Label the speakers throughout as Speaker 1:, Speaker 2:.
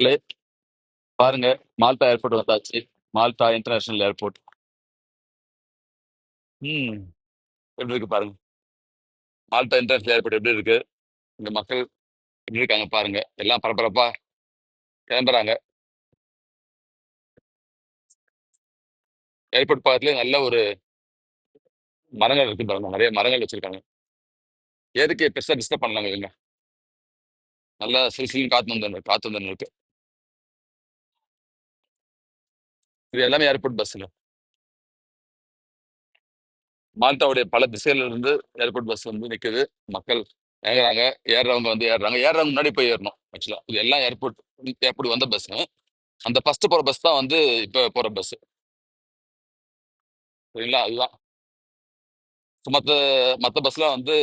Speaker 1: லே பாருங்க Malta airport வந்தாச்சு. Malta international airport ம். எப்படி இருக்கு பாருங்க. மால்டா இன்டர்நேஷனல் ஏர்போர்ட் எப்படி இருக்கு? இந்த மக்கள் எப்படி இருக்காங்க பாருங்க. எல்லாம் பரபரப்பா கிளம்புறாங்க. ஏர்போர்ட் பக்கத்துல நல்ல ஒரு மரங்கள் இருக்கு பாருங்க. நிறைய மரங்கள் வச்சிருக்காங்க. எதுக்கு பெருசா டிஸ்டர்ப் பண்ணலாங்க இவங்க நல்லா சிறுசிலும் காத்து வந்து காத்து வந்து இருக்கு இது எல்லாமே ஏர்போர்ட் பஸ்ல மால்டாவுடைய பல திசையில இருந்து ஏர்போர்ட் பஸ் வந்து நிக்குது. மக்கள் ஏறுறாங்க. ஏறுறவங்க வந்து ஏறுறாங்க. ஏறுறவங்க முன்னாடி போய் ஏறணும் ஆக்சுவலா இது எல்லாம் ஏர்போர்ட் ஏர்போர்ட் வந்த பஸ் அந்த ஃபர்ஸ்ட் போற பஸ் தான் வந்து இப்ப போற பஸ் சரிங்களா அதுதான். மற்ற மற்ற பஸ்லாம் வந்து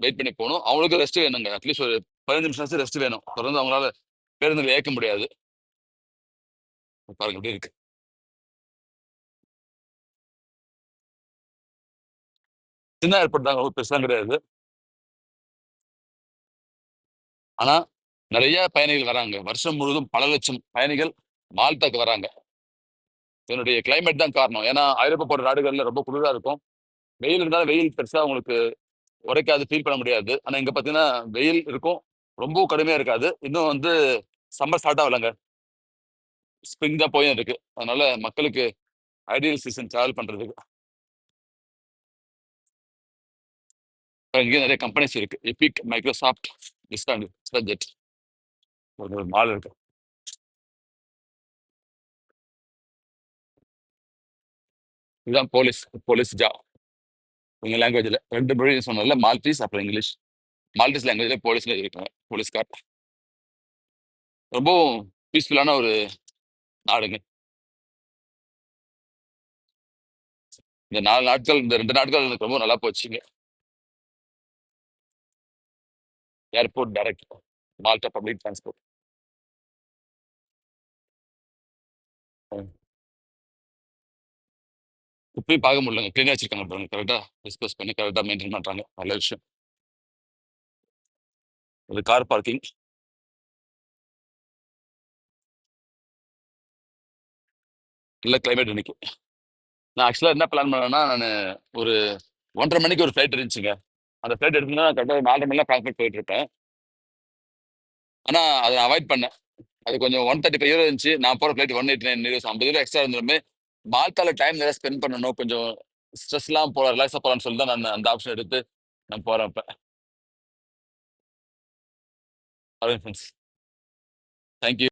Speaker 1: வெயிட் பண்ணி போகணும். அவங்களுக்கு ரெஸ்ட் வேணுங்க. அட்லீஸ்ட் ஒரு பதினஞ்சு நிமிஷம் ரெஸ்ட் வேணும். தொடர்ந்து அவங்களால பேருந்துல ஏற்க முடியாது. பாருங்க எப்படி இருக்கு. சின்ன ஏற்படுத்தாங்க ரொம்ப பெருசாக கிடையாது. ஆனா நிறைய பயணிகள் வராங்க. வருஷம் முழுவதும் பல லட்சம் பயணிகள் மால்டாக்கு வராங்க. இதனுடைய கிளைமேட் தான் காரணம். ஏன்னா ஐரோப்பா போன்ற நாடுகள்ல ரொம்ப குளிராக இருக்கும். வெயில் இருந்தாலும் வெயில் பெருசா உங்களுக்கு உரைக்காது ஃபீல் பண்ண முடியாது. ஆனா இங்க பாத்தீங்கன்னா வெயில் இருக்கும். ரொம்ப கடுமையா இருக்காது. இன்னும் வந்து சம்மர் ஸ்டார்ட் ஆகலங்க. ஸ்ப்ரிங் தான் போயும் இருக்கு. அதனால மக்களுக்கு ஐடியல் சீசன் ட்ராவல் பண்றதுக்கு. இங்கே நிறைய கம்பெனிஸ் இருக்கு. எபிக் மைக்ரோசாஃப்ட் விஸ்டா ஜெட் ஒரு மால் இருக்கு. இதுதான் போலீஸ் போலீஸ் ஜா உங்க லாங்குவேஜ்ல ரெண்டு மொழி சொன்னதுல மால்டீஸ் அப்புறம் இங்கிலீஷ் மால்டீஸ் லாங்குவேஜில் போலீஸ்ல இருக்காங்க போலீஸ்கார் ரொம்பவும் பீஸ்ஃபுல்லான ஒரு நாடுங்க. இந்த நாலு நாட்கள் இந்த ரெண்டு நாட்கள் எனக்கு ரொம்ப நல்லா போச்சுங்க. Airport direct Malta public transport இப்பயும் பார்க்க முடியலங்க. க்ளீனாக வச்சிருக்காங்க பாருங்க. கரெக்டாக டிஸ்போஸ் பண்ணி கரெக்டாக மெயின்டைன் பண்ணுறாங்க நல்ல விஷயம். இது கார் பார்க்கிங் நல்ல கிளைமேட் இன்னைக்கு நான் ஆக்சுவலாக என்ன பிளான் பண்ணேன்னா நான் ஒரு ஒன்றரை மணிக்கு ஒரு ஃப்ளைட் இருந்துச்சுங்க. அந்த ஃப்ளைட் எடுத்துனா கரெக்டாக நாலரை மணிலாம் ஃப்ராங்க்ஃபர்ட் போயிட்டு இருப்பேன் ஆனால் அதை அவாய்ட் பண்ணேன். அது கொஞ்சம் ஒன் தேர்ட்டி ஃபைவ் இருந்துச்சு. நான் போகிற flight one eighty nine euros ஐம்பது ரூபா எக்ஸ்ட்ரா இருந்தாலுமே மால்டால டைம் நிறைய ஸ்பெண்ட் பண்ணணும். கொஞ்சம் ஸ்ட்ரெஸ்லாம் போகலாம் ரிலாக்ஸாக போகலான்னு சொல்லி தான் நான் அந்த ஆப்ஷன் எடுத்து நான் போகிறேன் இப்போ. Friends thank you